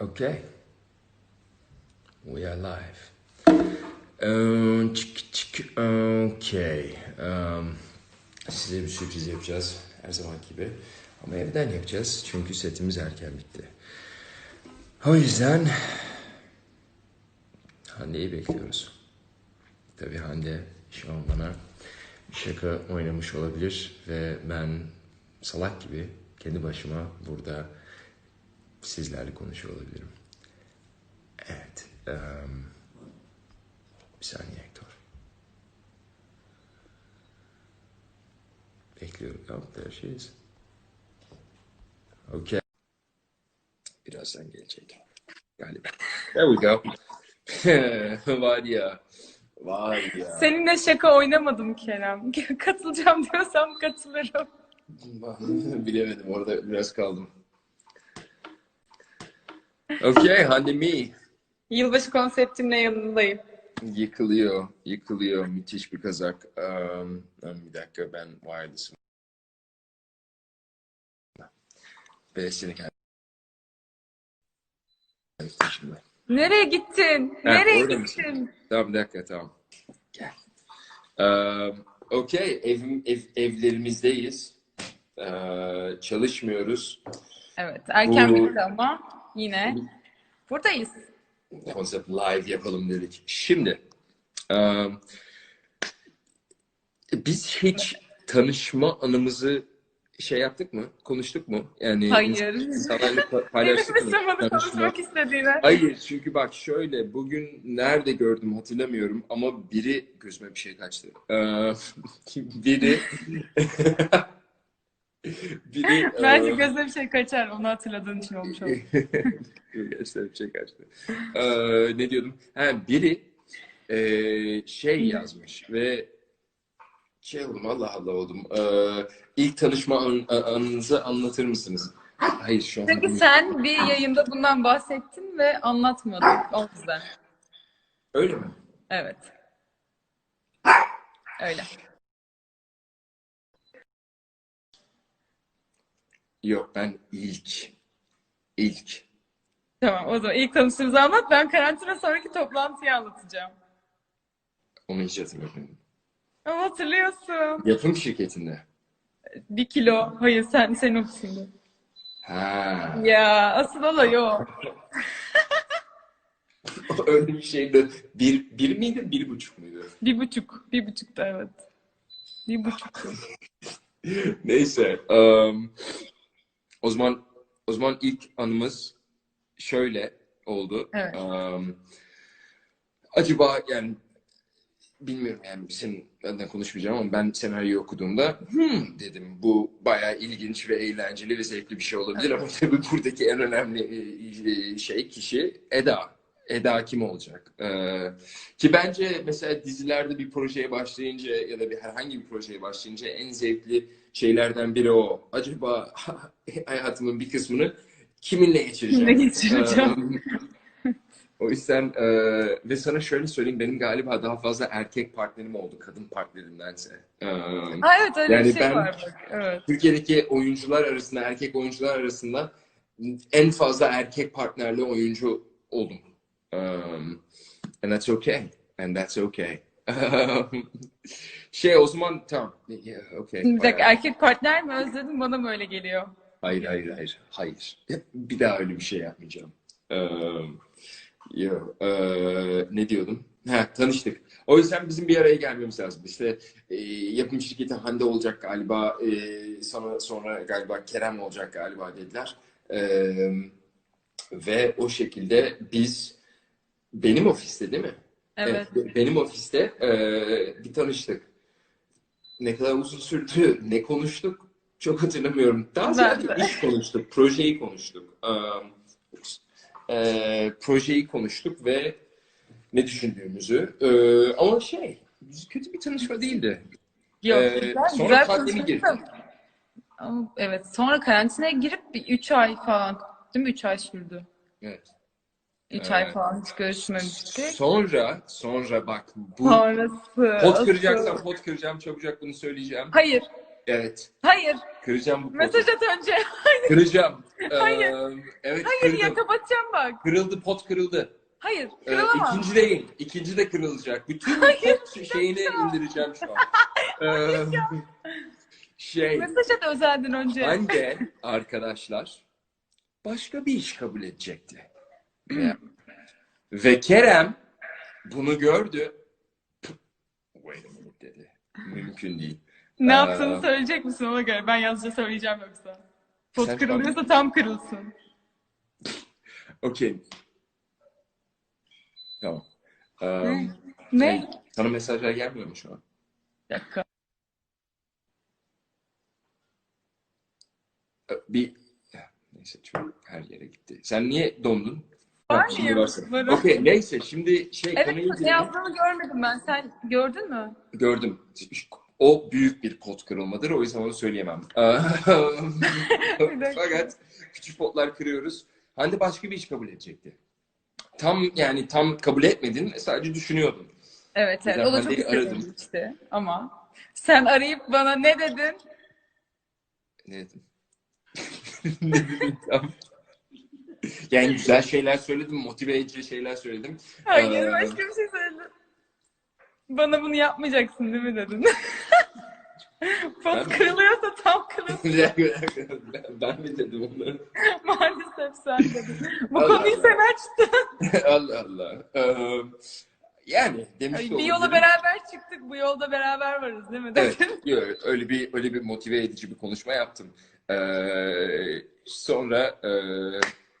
Okay. We are live. Um, çık çık. Okay. Um, size bir sürpriz yapacağız her zaman gibi. Ama evden yapacağız çünkü setimiz erken bitti. O yüzden Hande'yi bekliyoruz. Tabii Hande şu an bana bir şaka oynamış olabilir ve ben salak gibi kendi başıma burada sizlerle konuşuyor olabilirim. Evet. em, bir saniye Hector. Bekliyorum. Oh, there she is. Okay. Birazdan gelecek. Galiba. There we go. var ya. Var ya. Seninle şaka oynamadım Kerem. Katılacağım diyorsam katılırım. Bilemedim orada biraz kaldım. Okay, Hande Me. Yılbaşı konseptimle yanındayım. Yıkılıyor, yıkılıyor. Müthiş bir kazak. Um, bir dakika ben wireless'ım. Ve seni kendim. Nereye gittin? Ha, Nereye gittin? Tamam bir dakika tamam. Gel. Um, okay, ev, ev, evlerimizdeyiz. Ee, çalışmıyoruz. Evet, erken Bu- bitti ama yine buradayız. konsept live yapalım dedik. Şimdi um, biz hiç tanışma anımızı şey yaptık mı? Konuştuk mu? Yani Hayır. insanlarla paylaştık mı? Konuşmak istediğine. Hayır çünkü bak şöyle bugün nerede gördüm hatırlamıyorum ama biri gözüme bir şey kaçtı. Ee, biri biri Bence e, gözüne bir şey kaçar. Onu hatırladığın için olmuş olur. Gerçekten bir şey kaçtı. Ee, ne diyordum? Ha, biri e, şey yazmış ve şey oldum Allah Allah oldum. Ee, ilk tanışma an- anınızı anlatır mısınız? Hayır şu an. Çünkü sen bir yayında bundan bahsettin ve anlatmadın. O yüzden. Öyle mi? Evet. Öyle. Yok ben ilk. ilk. Tamam o zaman ilk tanıştığımızı anlat. Ben karantina sonraki toplantıyı anlatacağım. Onu hiç hatırlamıyorum. Ama hatırlıyorsun. Yapım şirketinde. Bir kilo. Hayır sen senin ofisinde. Ha. Ya asıl olay o. Öyle bir şeydi. Bir, bir miydi, bir buçuk muydu? Bir buçuk. Bir buçuk da evet. Bir buçuktu. Neyse. um, o zaman o zaman ilk anımız şöyle oldu. Evet. Um, acaba yani bilmiyorum yani senin benden konuşmayacağım ama ben senaryoyu okuduğumda hmm dedim bu bayağı ilginç ve eğlenceli ve zevkli bir şey olabilir ama tabii buradaki en önemli e, e, şey kişi Eda. Eda kim olacak? Ee, ki bence mesela dizilerde bir projeye başlayınca ya da bir herhangi bir projeye başlayınca en zevkli şeylerden biri o. Acaba hayatımın bir kısmını kiminle geçireceğim? Kiminle geçireceğim? O yüzden e, ve sana şöyle söyleyeyim benim galiba daha fazla erkek partnerim oldu kadın partnerimdense. Ee, Ha evet öyle Yani bir şey ben- var bak. Evet. Türkiye'deki oyuncular arasında erkek oyuncular arasında en fazla erkek partnerli oyuncu oldum. Um, and that's okay. And that's okay. şey o zaman tamam. Yeah, okay. Bir dakika Bayağı- erkek partner mi özledin bana mı öyle geliyor? Hayır hayır hayır. Hayır. Bir daha öyle bir şey yapmayacağım. Um, yo, uh, ne diyordum? Ha, tanıştık. O yüzden bizim bir araya gelmemiz lazım. İşte e, yapım şirketi Hande olacak galiba. E, sonra sonra galiba Kerem olacak galiba dediler. E, ve o şekilde biz benim ofiste değil mi? Evet. be- benim ofiste e, bir tanıştık. Ne kadar uzun sürdü, ne konuştuk çok hatırlamıyorum. Daha Ben ziyade de. iş konuştuk, projeyi konuştuk. Um, e, projeyi konuştuk ve ne düşündüğümüzü. E, ama şey, kötü bir tanışma değildi. Yok Ee, güzel, sonra güzel pandemi girdi. evet sonra karantinaya girip bir 3 ay falan değil mi? 3 ay sürdü. Evet. 3 ay Evet. falan hiç görüşmemiştik. Sonra, sonra bak bu Sonrası. pot kıracaksam pot kıracağım çabucak bunu söyleyeceğim. Hayır. Evet. Hayır. Kıracağım bu potu. Mesaj at önce. Kıracağım. Hayır. Ee, evet Hayır kırdım. ya kapatacağım bak. Kırıldı pot kırıldı. Hayır. Ee, Kırılamam. ikinci değil. İkinci de kırılacak. Bütün pot şeyini indireceğim şu an. Ee, şey. Mesaj at özelden önce. Hande arkadaşlar başka bir iş kabul edecekti. Ve, Kerem bunu gördü. Wait a minute dedi. Mümkün değil. Ne Ee, yaptığını söyleyecek misin ona göre? Ben yalnızca söyleyeceğim yoksa. Pot Sen kırılıyorsa tam kırılsın. Okey. Tamam. Ee, Ne? sana mesajlar gelmiyor mu şu an? Bir dakika. Ee, Bir neyse çok her yere gitti. Sen niye dondun? Var mıyım? Okey neyse şimdi şey Evet ne girelim. yazdığını görmedim ben. Sen gördün mü? Gördüm. O büyük bir pot kırılmadır. O yüzden onu söyleyemem. Fakat küçük potlar kırıyoruz. Hande başka bir iş kabul edecekti. Tam yani tam kabul etmedin. Sadece düşünüyordun. Evet evet. Ben O da çok aradım. işte. Ama sen arayıp bana ne dedin? Ne dedim? ne dedim tam? Yani güzel şeyler söyledim. Motive edici şeyler söyledim. Hayır Ee, başka bir şey söyledin. Bana bunu yapmayacaksın değil mi dedin? Pot kırılıyorsa tam kırılsın. Ben, mi dedim onu? Maalesef sen dedin. Bu Allah konuyu Allah. sen açtın. Allah Allah. Ee, yani demiş Ay, bir yola beraber çıktık. Bu yolda beraber varız değil mi? Evet, yok, öyle bir öyle bir motive edici bir konuşma yaptım. Ee, sonra e,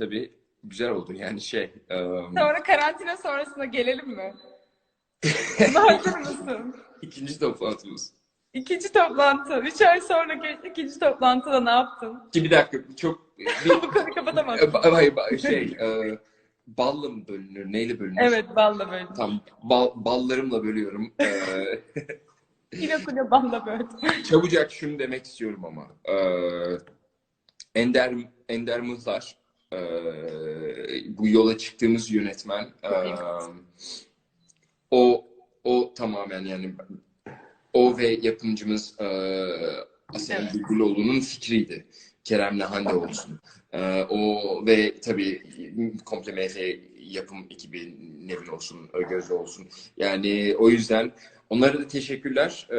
tabii güzel oldu yani şey. e, Sonra karantina sonrasına gelelim mi? Buna hazır mısın? ikinci toplantımız. İkinci toplantı. Üç ay sonraki ikinci toplantıda ne yaptın? Ki bir dakika çok bir, Bu konuyu kapatamazsın. e, hayır, şey e, balla mı bölünür? Neyle bölünür? Evet balla böyle. Tam bal, ballarımla bölüyorum. Yine kule balla böyle. çabucak şunu demek istiyorum ama. Ee, Ender Ender Mıhlar ee, bu yola çıktığımız yönetmen ee, o o tamamen yani o ve yapımcımız ee, Asena Evet. Bülbüloğlu'nun fikriydi. Kerem'le Hande olsun. Ee, o ve tabii komple MF yapım ekibi Nevin olsun, Gözde olsun. Yani o yüzden onlara da teşekkürler. Ee,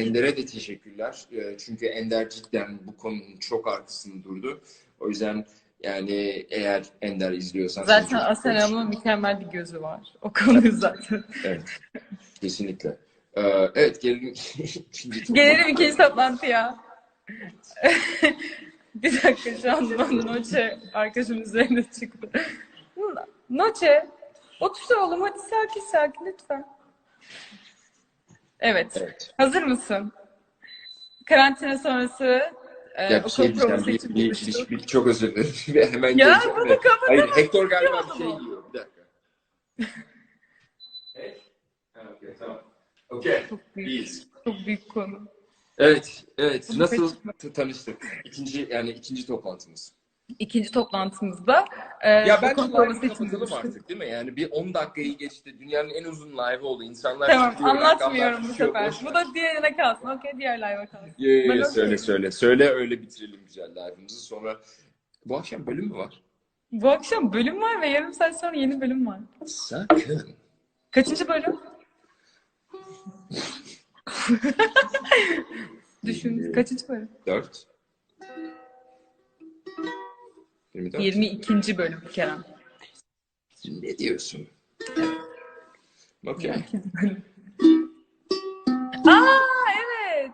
Ender'e de teşekkürler. Ee, çünkü Ender cidden bu konunun çok arkasında durdu. O yüzden yani eğer Ender izliyorsan Zaten Asena'nın mükemmel bir gözü var. O konuyu zaten. Evet. Kesinlikle. Ee, evet gelelim ikinci. Gelelim ikinci toplantıya. bir dakika şu an Noche arkadaşım üzerine çıktı. Noche otur oğlum hadi sakin sakin lütfen. Evet. Evet. Hazır mısın? Karantina sonrası e, Ya bir şey diyeceğim. Bir, bir, bir, bir- çok özür dilerim. Hemen Ya bunu de. kapatamazsın. Hayır Hector galiba bir şey yiyor. Bir dakika. Evet. Tamam. Okey. Çok büyük, İyiyiz. çok büyük konu. Evet, evet. Bunu Nasıl tanıştık? İkinci yani ikinci toplantımız. İkinci toplantımızda e, Ya ben okul live provası için kapatalım artık değil mi? Yani bir 10 dakikayı geçti. Dünyanın en uzun live oldu. İnsanlar Tamam çıkıyor, anlatmıyorum bu sefer. Bu da diğerine kalsın. Okey diğer live'a kalsın. Ye, ye, söyle söyle. Söyle öyle bitirelim güzel live'ımızı. Sonra bu akşam bölüm mü var? Bu akşam bölüm var ve yarım saat sonra yeni bölüm var. Sakın. Kaçıncı bölüm? Düşün. Kaçıncı bölüm? 4. 24. 22. bölüm Kerem. Ne diyorsun? Okey. 22. bölüm. Aa evet.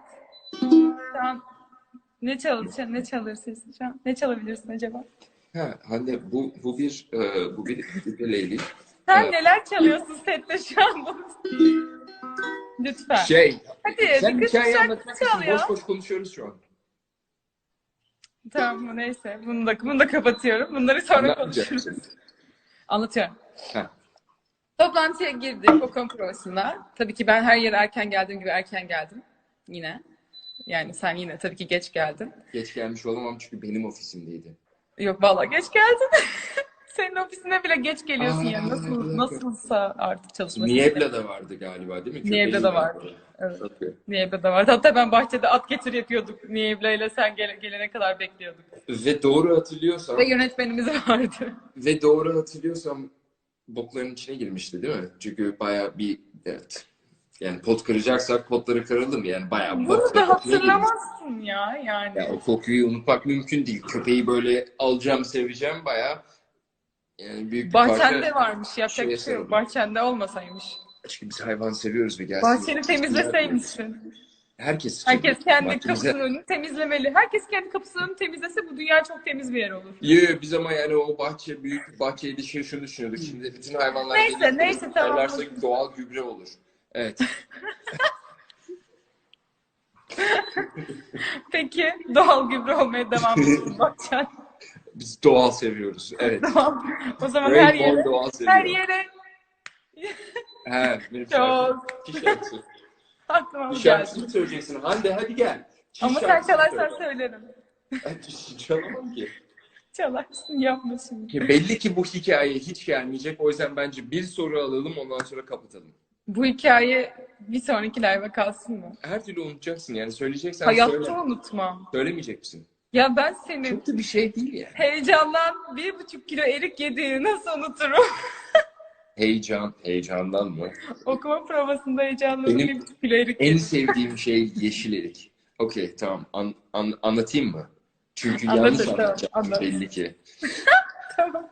Tamam. Ne çalır, ne çalır sesin şu an? Ne çalabilirsin acaba? Ha, Hande bu bu bir e, bu bir ukulele. Sen Evet. neler çalıyorsun sette şu an? Lütfen. Şey, Hadi sen bir hikaye anlatmak için boş boş konuşuyoruz şu an. Tamam neyse. Bunu da, bunu da kapatıyorum. Bunları sonra konuşuruz. Anlatıyorum. Ha. Toplantıya girdik okul provasına. Tabii ki ben her yere erken geldiğim gibi erken geldim. Yine. Yani sen yine tabii ki geç geldin. Geç gelmiş olamam çünkü benim ofisimdeydi. Yok vallahi geç geldin. Senin ofisine bile geç geliyorsun Aa, yani. Nasıl, nasılsa artık çalışma. Niebla da vardı galiba değil mi? Niebla Köpeği da vardı. Evet. Okay. Niebla da vardı. Hatta ben bahçede at getir yapıyorduk. Niebla ile sen gele- gelene kadar bekliyorduk. Ve doğru hatırlıyorsam Ve yönetmenimiz vardı. ve doğru hatırlıyorsam bokların içine girmişti değil mi? Çünkü baya bir evet. Yani pot kıracaksak potları kıralım yani bayağı Bunu da hatırlamazsın ya yani. Ya o kokuyu unutmak mümkün değil. Köpeği böyle alacağım, seveceğim bayağı. Yani büyük bir Bahçende parça. varmış. Yapacak şeye bir şey yok. Bahçende olmasaymış. Çünkü biz hayvan seviyoruz ve gelsin. Bahçeni temizleseymişsin. Herkes. Herkes kendi Bahçemize- kapısının önünü temizlemeli. Herkes kendi kapısının önünü temizlese bu dünya çok temiz bir yer olur. Yo, biz ama yani o bahçe büyük bir bahçeydi şey şunu düşünüyorduk. Şimdi bütün hayvanlar Neyse, neyse, tamam. doğal gübre olur. Evet. Peki doğal gübre olmaya devam ediyorsun bahçen. Biz doğal seviyoruz. Evet. Tamam. O zaman her yere doğal her yere He, benim şarkım. çok şarkısı. aklıma bu geldi. söyleyeceksin. Hande hadi gel. Çiş Ama sen çalarsan söyle. söylerim. Çalamam ki. Çalarsın yapma şimdi. Ki Belli ki bu hikaye hiç gelmeyecek. O yüzden bence bir soru alalım ondan sonra kapatalım. Bu hikaye bir sonraki live'a kalsın mı? Her türlü unutacaksın yani söyleyeceksen Hayatta söyle. unutmam. Söylemeyecek misin? Ya ben senin Çok da bir şey değil yani. heyecandan bir buçuk kilo erik yediğini nasıl unuturum? Heyecan, heyecandan mı? Okuma provasında heyecanlandım Benim bir buçuk kilo erik En yedim. sevdiğim şey yeşil erik. Okey tamam An- an- anlatayım mı? Çünkü Anlat, yanlış tamam, anlatacaktım anlat. belli ki. Tamam.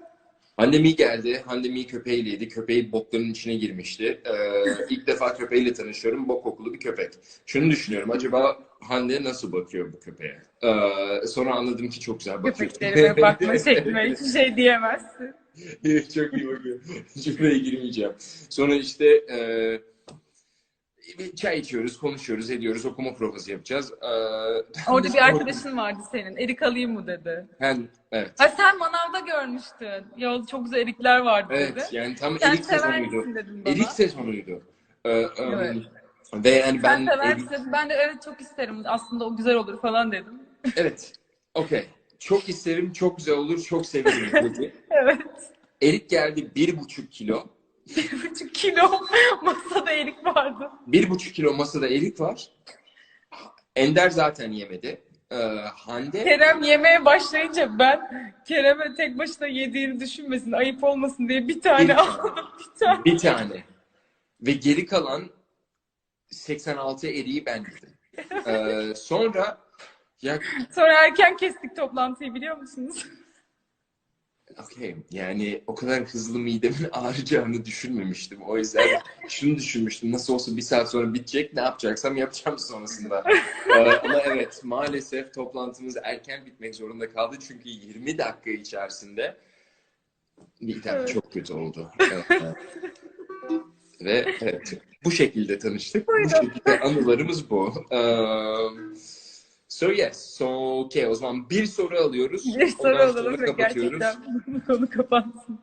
Annem iyi geldi. Annem iyi köpeğiyleydi. Köpeği bokların içine girmişti. Ee, ilk defa köpeğiyle tanışıyorum. Bok kokulu bir köpek. Şunu düşünüyorum. Acaba Hande nasıl bakıyor bu köpeğe? Ee, sonra anladım ki çok güzel bakıyor. Köpeklerime bakma şeklime hiçbir şey diyemezsin. çok iyi bakıyor. Cümleye girmeyeceğim. Sonra işte e, bir çay içiyoruz, konuşuyoruz, ediyoruz. Okuma provası yapacağız. Ee, Orada bir arkadaşın vardı senin. Erik alayım mı dedi. Ben, evet. Ha sen manavda görmüştün. Yol çok güzel erikler vardı dedi. Evet, yani tam Sen erik sezonuydu. Erik sezonuydu. Ee, Evet. Ve yani Sen ben sever erik- misin? Ben de evet çok isterim. Aslında o güzel olur falan dedim. Evet. Okey. Çok isterim, çok güzel olur, çok severim dedi. Evet. Erik geldi bir buçuk kilo. Bir buçuk kilo masada erik vardı. Bir buçuk kilo masada erik var. Ender zaten yemedi. Ee, Hande Kerem yemeye başlayınca ben Kerem'e tek başına yediğini düşünmesin, ayıp olmasın diye bir tane Bir- aldım. Bir tane. bir tane. Ve geri kalan 86 eriği ben yedim. Ee, sonra ya Sonra erken kestik toplantıyı biliyor musunuz? Okey yani o kadar hızlı midemin ağrıyacağını düşünmemiştim. O yüzden şunu düşünmüştüm. Nasıl olsa bir saat sonra bitecek. Ne yapacaksam yapacağım sonrasında. Ee, ama evet maalesef toplantımız erken bitmek zorunda kaldı. Çünkü 20 dakika içerisinde midem Evet. çok kötü oldu. Evet. Ve evet, bu şekilde tanıştık. Bu Buyurun. şekilde anılarımız bu. Um, so yes, so okay. O zaman bir soru alıyoruz. Bir soru Ondan alalım ve gerçekten bu konu kapansın.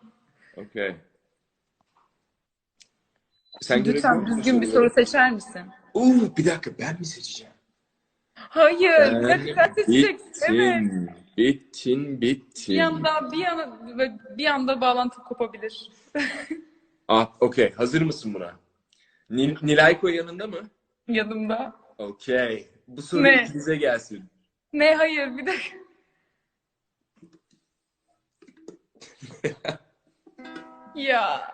Okay. Sen Lütfen düzgün bir soru seçer misin? Uuu bir dakika ben mi seçeceğim? Hayır, Ben sen, sen seçeceksin. Evet. Bittin, bittin. Bir anda bir anda bir anda bağlantı kopabilir. Ah, okey. Hazır mısın buna? Nil Nilayko yanında mı? Yanımda. Okey. Bu soru Ne? ikinize gelsin. Ne hayır bir dakika. ya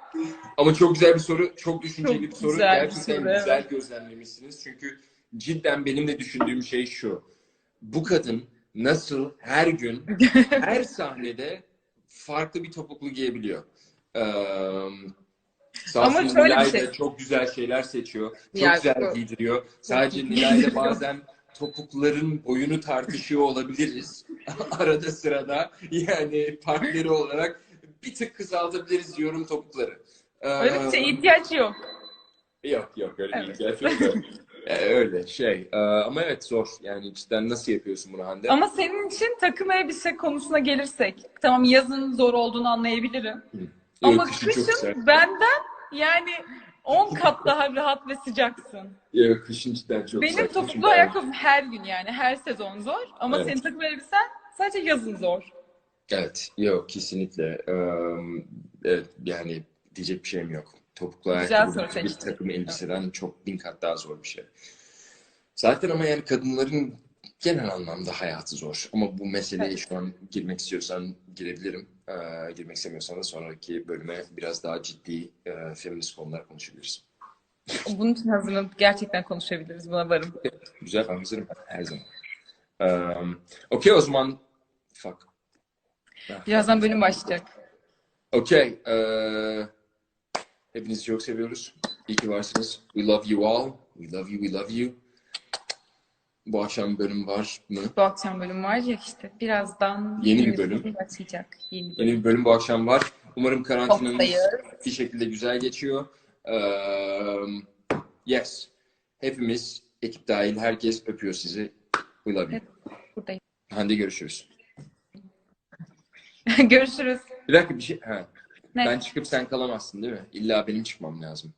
Ama çok güzel bir soru, çok düşünceli Çok bir soru. güzel bir Gerçekten soru, güzel evet. gözlemlemişsiniz. Çünkü cidden benim de düşündüğüm şey şu. Bu kadın nasıl her gün, her sahnede farklı bir topuklu giyebiliyor? Ee, Ama şöyle bir Nilay da şey- çok güzel şeyler seçiyor. Çok Nilay güzel çok- giydiriyor. Sadece Nilay'la bazen topukların boyunu tartışıyor olabiliriz. Arada sırada yani partneri olarak bir tık kısaltabiliriz diyorum topukları. Ee, öyle bir şey ihtiyaç yok. Yok yok öyle Evet. değil. Gerçekten. Ee, öyle şey. Ee, ama evet zor. Yani cidden nasıl yapıyorsun bunu Hande? Ama senin için takım elbise konusuna gelirsek, tamam yazın zor olduğunu anlayabilirim. Yok, Ama kışın kışın benden yani 10 kat daha rahat ve sıcaksın. Yok, kışın cidden çok Benim sert. topuklu ayakkabım her gün yani her sezon zor. Ama Evet. senin takım elbisen sadece yazın zor. Evet, yok kesinlikle. Eee, evet, yani diyecek bir şeyim yok. Topuklu Güzel ayakkabı soru bir seçtin. takım elbiseden çok bin kat daha zor bir şey. Zaten ama yani kadınların genel anlamda hayatı zor. Ama bu meseleye Evet. şu an girmek istiyorsan girebilirim. Eee, girmek istemiyorsan da sonraki bölüme biraz daha ciddi eee feminist konular konuşabiliriz. Bunun için hazırlanıp gerçekten konuşabiliriz. Buna varım. Güzel, ben hazırım her zaman. Eee Okey o zaman. Fuck. Birazdan bölüm başlayacak. Okey. eee, hepinizi çok seviyoruz. İyi ki varsınız. We love you all. We love you, we love you. Bu akşam bölüm var mı? Bu akşam bölüm var ya işte. Birazdan Yeni bir bölüm. başlayacak. Yeni bir bölüm. Yeni bir bölüm bu akşam var. Umarım karantinanız bir şekilde güzel geçiyor. Eee, yes. Hepimiz, ekip dahil herkes öpüyor sizi. We love you. Evet. Buradayım. Hande görüşürüz. Görüşürüz. Bir dakika bir şey. Ha. Ne? Ben çıkıp sen kalamazsın değil mi? İlla benim çıkmam lazım.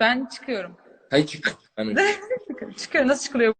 Ben çıkıyorum. Hayır çık. Ben Çıkıyorum. Nasıl çıkılıyor